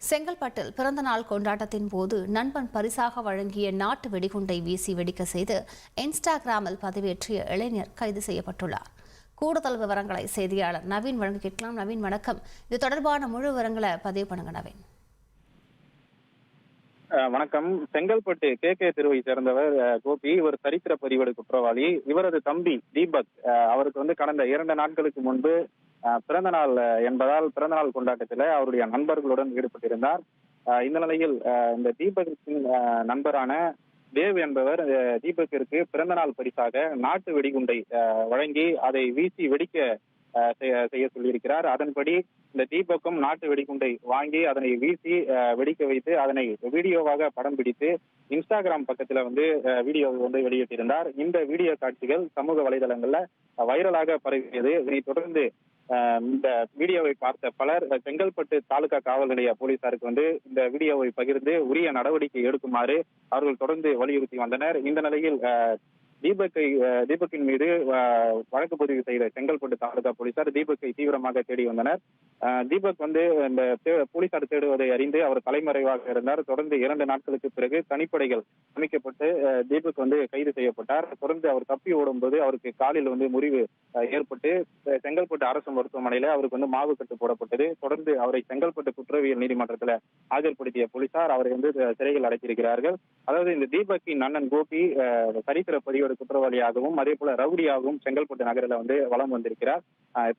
செங்கல்பட்டில் பிறந்தநாள் கொண்டாட்டத்தின் போது நண்பன் பரிசாக வழங்கிய நாட்டு வெடிகுண்டை வீசி வெடிக்க செய்து இன்ஸ்டாகிராமில் பதிவேற்றிய இளைஞர் கைது செய்யப்பட்டுள்ளார். கூடுதல் விவரங்களை செய்தியாளர் நவீன் வழங்க கேட்கலாம் நவீன் வணக்கம். இது தொடர்பான முழு விவரங்களை பதிவு பண்ணுங்க நவீன். வணக்கம். செங்கல்பட்டு கே. கே. தெருவை சேர்ந்தவர் கோபி. இவர் சரித்திர பதிவேடு குற்றவாளி. இவரது தம்பி தீபக் அவருக்கு வந்து கடந்த இரண்டு நாட்களுக்கு முன்பு பிறந்த நாள் என்பதால் பிறந்த நாள் கொண்டாட்டத்தில் அவருடைய நண்பர்களுடன் ஈடுபட்டிருந்தார். இந்த நிலையில் இந்த தீபக்கின் நண்பரான தேவ் என்பவர் அஹ், தீபக்கிற்கு பிறந்த நாள் பரிசாக நாட்டு வெடிகுண்டை அஹ், வழங்கி அதை வீசி வெடிக்க செய்ய- செய்ய சொல்லியிருக்கிறார். அதன்படி இந்த தீபக்கும் நாட்டு வெடிகுண்டை வாங்கி அதனை வீசி அஹ், வெடிக்க வைத்து அதனை வீடியோவாக படம் பிடித்து இன்ஸ்டாகிராம் பக்கத்துல வந்து வீடியோ வந்து வெளியிட்டிருந்தார். இந்த வீடியோ காட்சிகள் சமூக வலைதளங்கள்ல வைரலாக பரவியது. இதனைத் தொடர்ந்து இந்த வீடியோவை பார்த்த பலர் செங்கல்பட்டு தாலுகா காவல் நிலைய போலீசாருக்கு வந்து இந்த வீடியோவை பகிர்ந்து உரிய நடவடிக்கை எடுக்குமாறு அவர்கள் தொடர்ந்து வலியுறுத்தி வந்தனர். இந்த நிலையில் அஹ், தீபக்கை தீபக்கின் மீது அஹ், வழக்கு பதிவு செய்த செங்கல்பட்டு தாலுகா போலீசார் தீபக்கை தீவிரமாக தேடி வந்தனர். தீபக் வந்து இந்த போலீசார் தேடுவதை அறிந்து அவர் தலைமறைவாக இருந்தார். தொடர்ந்து இரண்டு நாட்களுக்கு பிறகு தனிப்படைகள் அமைக்கப்பட்டு தீபக் வந்து கைது செய்யப்பட்டார். தொடர்ந்து அவர் தப்பி ஓடும்போது அவருக்கு காலில் வந்து முறிவு ஏற்பட்டு செங்கல்பட்டு அரசு மருத்துவமனையில அவருக்கு வந்து மாவு கட்டு போடப்பட்டது. தொடர்ந்து அவரை செங்கல்பட்டு குற்றவியல் நீதிமன்றத்தில் ஆஜர்படுத்திய போலீசார் அவரை வந்து சிறையில் அடைத்திருக்கிறார்கள். அதாவது இந்த தீபக்கின் அண்ணன் கோபி சரித்திர பதிவோட குற்றவாளியாகவும் அதே போல ரவுடியாகவும் செங்கல்பட்டு நகரில் வந்து வலம் வந்திருக்கிறார்.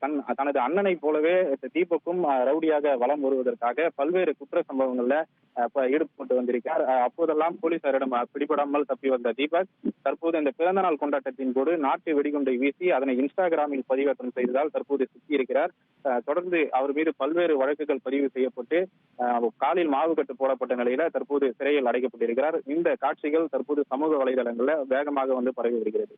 தன் தனது அண்ணனை போலவே தீபக் தீபக்கும் ரவுடியாக வலம் வருவதற்காக பல்வேறு குற்ற சம்பவங்கள்ல அஹ், ஈடுபட்டு வந்திருக்கார். அப்போதெல்லாம் போலீசாரிடம் பிடிபடாமல் தப்பி வந்த தீபக் தற்போது இந்த பிறந்தநாள் கொண்டாட்டத்தின் போது நாட்டு வெடிகுண்டை வீசி அதனை இன்ஸ்டாகிராமில் பதிவேற்றம் செய்ததால் தற்போது சிக்கியிருக்கிறார். தொடர்ந்து அவர் மீது பல்வேறு வழக்குகள் பதிவு செய்யப்பட்டு காலில் மாவு கட்டு போடப்பட்ட நிலையில தற்போது சிறையில் அடைக்கப்பட்டிருக்கிறார். இந்த காட்சிகள் தற்போது சமூக வலைதளங்கள்ல வேகமாக வந்து பரவி வருகிறது.